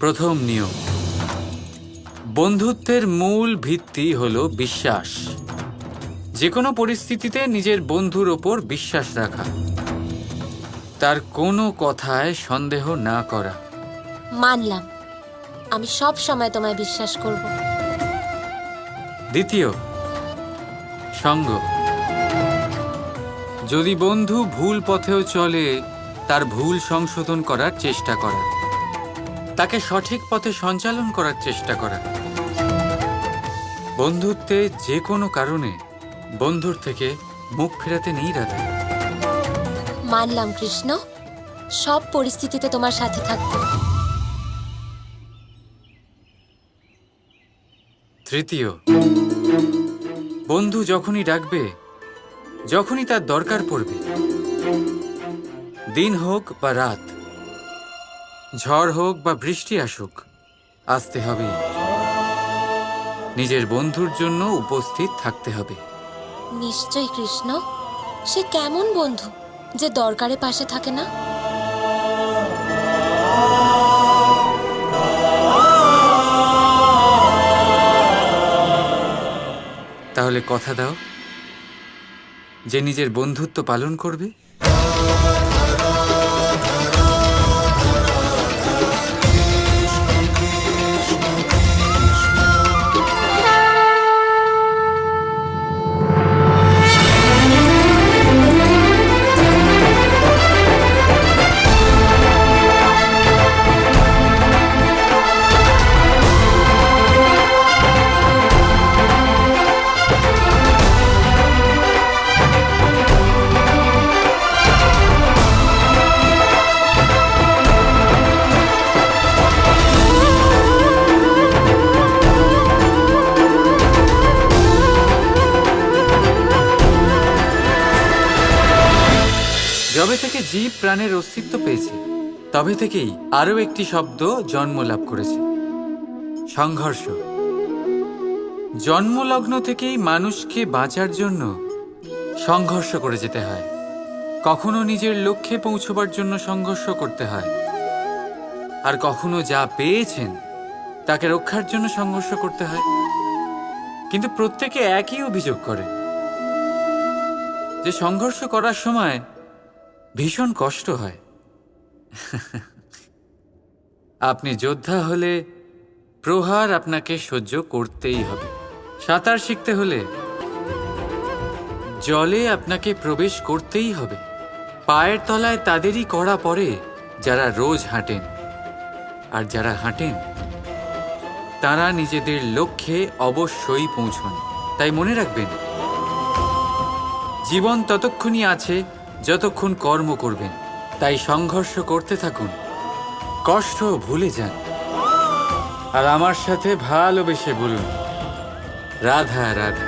প্রথম নিয়ম। বন্ধুত্বের মূল ভিত্তি হলো বিশ্বাস। যে কোনো পরিস্থিতিতে নিজের বন্ধুর ওপর বিশ্বাস রাখা। তার কোনো কথায় সন্দেহ না করা। মানলাম। আমি সব সময় তোমায় বিশ্বাস করব। দ্বিতীয় সঙ্গ। যদি বন্ধু ভুল পথেও চলে তার ভুল সংশোধন করার চেষ্টা করা। তাকে সঠিক পথে সঞ্চালন করার চেষ্টা করা। বন্ধুত্বে যে কোনো কারণে বন্ধুর থেকে মুখ ফেরাতে নেই রাধা। মানলাম কৃষ্ণ। সব পরিস্থিতিতে তোমার সাথে থাকব তৃতীয় বন্ধু যখনই ডাকবে যখনই তার দরকার পড়বে। দিন হোক বা রাত ঝড় হোক বা বৃষ্টি আসুক আসতে হবে। নিজের বন্ধুর জন্য উপস্থিত থাকতে হবে। নিশ্চয়ই কৃষ্ণ সে কেমন বন্ধু যে দরকারে পাশে থাকে না? তাহলে কথা দাও যে নিজের বন্ধুত্ব পালন করবে। যবে থেকে জীব প্রাণের অস্তিত্ব পেয়েছে। তবে থেকেই আরও একটি শব্দ জন্ম লাভ করেছে। সংঘর্ষ। জন্মলগ্ন থেকেই মানুষকে বাঁচার জন্য সংঘর্ষ করে যেতে হয়। কখনো নিজের লক্ষ্যে পৌঁছবার জন্য সংঘর্ষ করতে হয়। আর কখনো যা পেয়েছেন, তাকে রক্ষার জন্য সংঘর্ষ করতে হয়। কিন্তু প্রত্যেকে একই অভিযোগ করে। যে সংঘর্ষ করার সময় ভীষণ কষ্ট হয়। আপনি যোদ্ধা হলে প্রহার আপনাকে সহ্য করতেই হবে। সাঁতার শিখতে হলে জলে আপনাকে প্রবেশ করতেই হবে। পায়ের তলায় তাদেরই কড়া পড়ে যারা রোজ হাঁটেন। আর যারা হাঁটেন, তারা নিজেদের লক্ষ্যে অবশ্যই পৌঁছন। তাই মনে রাখবেন, জীবন ততক্ষণই আছে যতক্ষণ কর্ম করবেন, তাই সংঘর্ষ করতে থাকুন। কষ্ট ভুলে যান। আর আমার সাথে ভালোবেসে বলুন, রাধা রাধা।